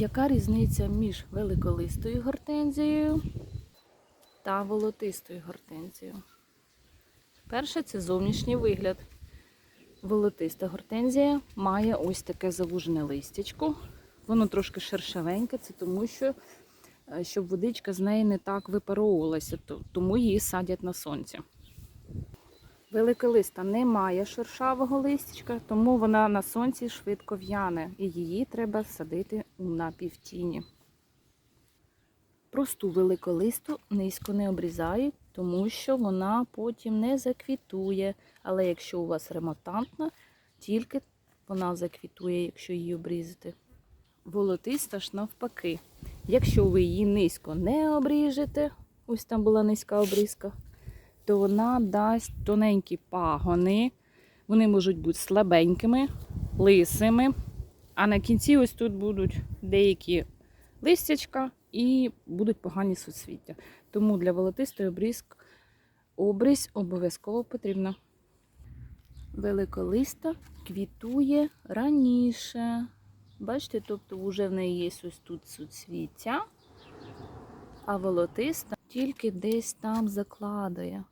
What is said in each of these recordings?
Яка різниця між великолистою гортензією та волотистою гортензією? Перше це зовнішній вигляд. Волотиста гортензія має ось таке завужене листячко. Воно трошки шершавеньке, це тому що е, щоб водичка з неї не так випаровувалася, тому її садять на сонці. Великолиста не має шершавого листячка, тому вона на сонці швидко в'яне, і її треба садити у напівтіні. Просту великолисту низько не обрізають, тому що вона потім не заквітує. Але якщо у вас ремонтантна, тільки вона заквітує, якщо її обрізати. Волотиста ж навпаки. Якщо ви її низько не обріжете, ось там була низька обрізка, то вона дасть тоненькі пагони. Вони можуть бути слабенькими, лисими. А на кінці ось тут будуть деякі листячка і будуть погані суцвіття. Тому для волотистої обрізк обрізь обов'язково потрібна. Великолиста квітує раніше. Бачите, тобто вже в неї є ось тут суцвіття, а волотиста тільки десь там закладає.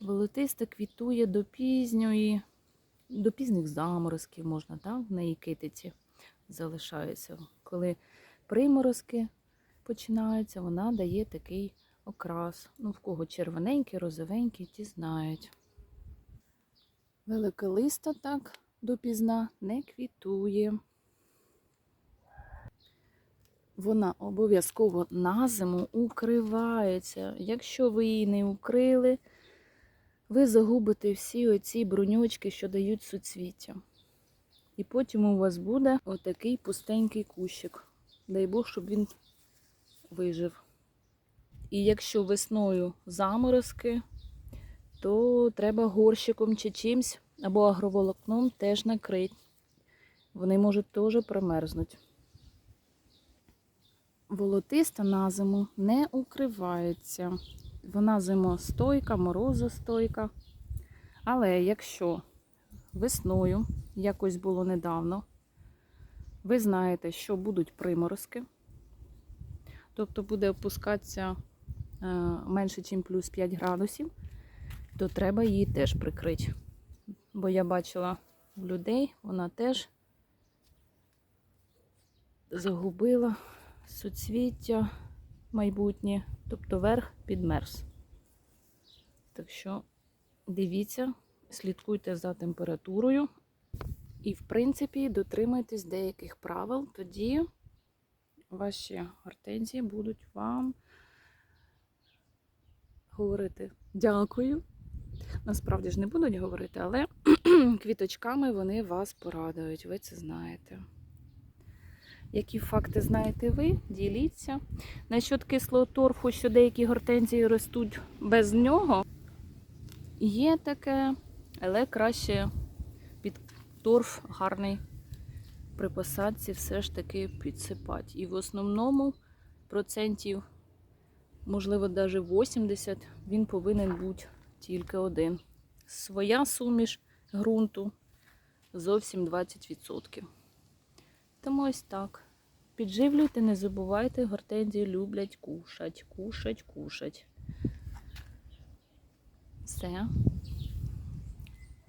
Волотиста квітує до пізньої, до пізніх заморозків можна, так? в неї китиці залишаються. Коли приморозки починаються, вона дає такий окрас. Ну, в кого червоненький, розовенький, ті знають. Великолиста так допізна не квітує. Вона обов'язково на зиму укривається. Якщо ви її не укрили, ви загубите всі оці бруньочки, що дають суцвіття. І потім у вас буде отакий пустенький кущик. Дай Бог, щоб він вижив. І якщо весною заморозки, то треба горщиком чи чимсь або агроволокном теж накрити. Вони можуть теж промерзнути. Волотиста на зиму не укривається. Вона зимостойка, морозостойка. Але якщо весною, якось було недавно, ви знаєте, що будуть приморозки, тобто буде опускатися е, менше, ніж плюс 5 градусів, то треба її теж прикрити. Бо я бачила в людей, вона теж загубила суцвіття майбутнє, тобто верх підмерз. Так що дивіться, слідкуйте за температурою і, в принципі, дотримуйтесь деяких правил, тоді ваші гортензії будуть вам говорити дякую. Насправді ж не будуть говорити, але квіточками вони вас порадують, ви це знаєте. Які факти знаєте ви? Діліться. Насчет кислого торфу, що деякі гортензії ростуть без нього, є таке, але краще під торф гарний при посадці все ж таки підсипати. І в основному процентів, можливо, навіть 80, він повинен бути тільки один. Своя суміш ґрунту зовсім 20%. Тому ось так. Підживлюйте, не забувайте, гортензії люблять кушать, кушать, кушать. Все.